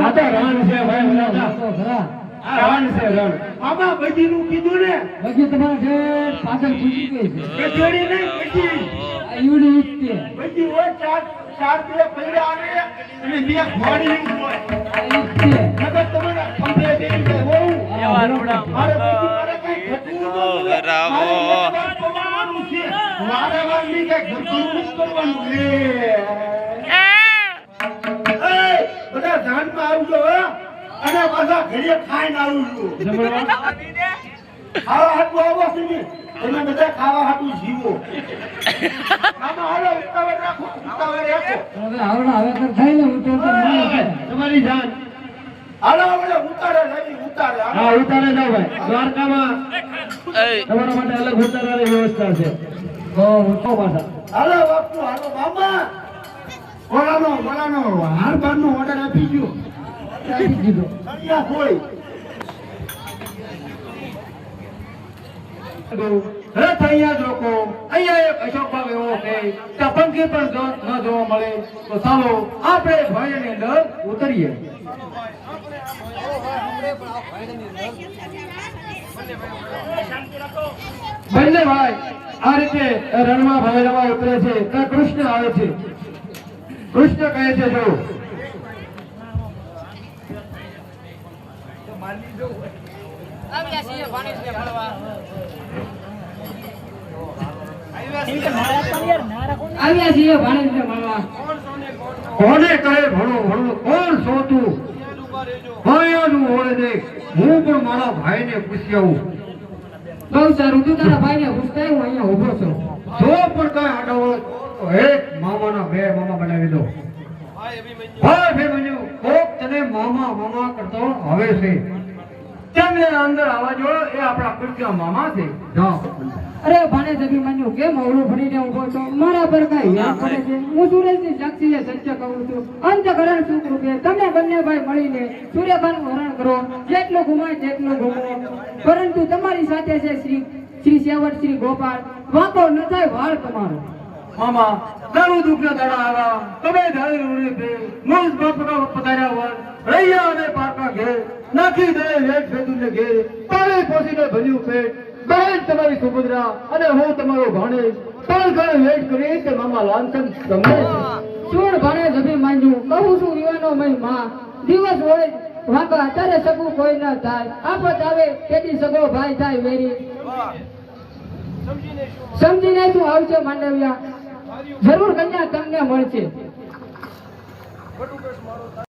આ તો રણ છે ભાઈ બધા તો ખરા આ રણ છે રણ. મામા બજીનું કીધું ને? તમારે છે પાછળ પૂછી ગઈ છે. કે નહીં છે હોય. ચાર ચાર પૈડા આવે અને બે ઘોડી હોય. છે નગર તમારા ખંભે. મારે બજી મારે કઈ ઘટવું ન જોઈએ. મારે વાર પવાવાનું છે. મારે વાર નહીં કઈ ઘટવું કરવાનું. લે. ધ્યાનમાં આવજો અને પાછા ઘડીએ ખાઈને આવજો ખાવા હાથું આવો છે તમે બધા ખાવા હાથું જીવો. તમારી જાન. હાલો હવે ઉતારે લઈ ઉતારે. હા ઉતારે જાઓ ભાઈ. દ્વારકામાં તમારા માટે અલગ ઉતારાની વ્યવસ્થા છે. તો ઉઠો પાછા. હાલો બાપુ હાલો મામા. ઓલાનો ઓલાનો હાર બારનો ઓર્ડર આપી ગયો. આપી દીધો. અહીંયા હોય રથ અહીંયા જ અહીંયા એક અશોક એવો કે ત્યાં પણ ન જોવા મળે તો ચાલો આપણે ભાઈની અંદર ઉતરીએ. બંને ભાઈ આ રીતે રણમાં ભૈરવા ઉતરે છે ત્યાં કૃષ્ણ આવે છે. કૃષ્ણ કહે છે જો આવ્યા કહે ભણો ભણો? કોણ છો તું ભાઈઓનું હોય ને હું પણ મારા ભાઈને પૂછી આવું. બહુ સારું. તું તારા ભાઈને પૂછતા હું અહીંયા ઊભો છું જો પણ કઈ આડો હોય તો એક મામાના બે મામા બનાવી દો ભાઈ ભેગું કોક તને મામા મામા કરતો હવે છે. તેમને અંદર આવા જો એ આપણા કૃષ્ણ મામા છે. અરે ભાણેજ અભિમન્યુ કેમ અવળું ભણીને ઊભો છો? મારા પર કઈ યાદ પડે છે? હું સુરેશની સાક્ષીએ સત્ય કહું છું. અંતકરણ સુખ રૂપે તમે બંને ભાઈ મળીને સૂર્યભાનું હરણ કરો. જેટલું ઘુમાય તેટલું ઘુમો પરંતુ તમારી સાથે છે શ્રી શ્રી સેવટ શ્રી ગોપાલ. વાંકો ન થાય વાળ તમારો. મામા દારૂ દુઃખ ના દાડા આવ્યા. તમે ધારી ઉડી પે મૂળ બાપકા પધાર્યા વર રૈયા અને પાકા ઘેર નાખી દે વેટ ભેદું ને ઘેર પાણી પોસીને ભર્યું પેટ. બહેન તમારી સુભદ્રા અને હું તમારો ભાણે ત્રણ ઘરે વેટ કરી તે મામા લાંછન તમને. સુર ભાણેજ અભિમન્યુ કહું છું યુવાનો મયમાં. દિવસ હોય વાંકા અત્યારે સગું કોઈ ન થાય. આફત આવે તેથી સગો ભાઈ થાય વેરી. સમજીને શું આવશે માંડવ્યા? જરૂર કન્યા તમને મળશે.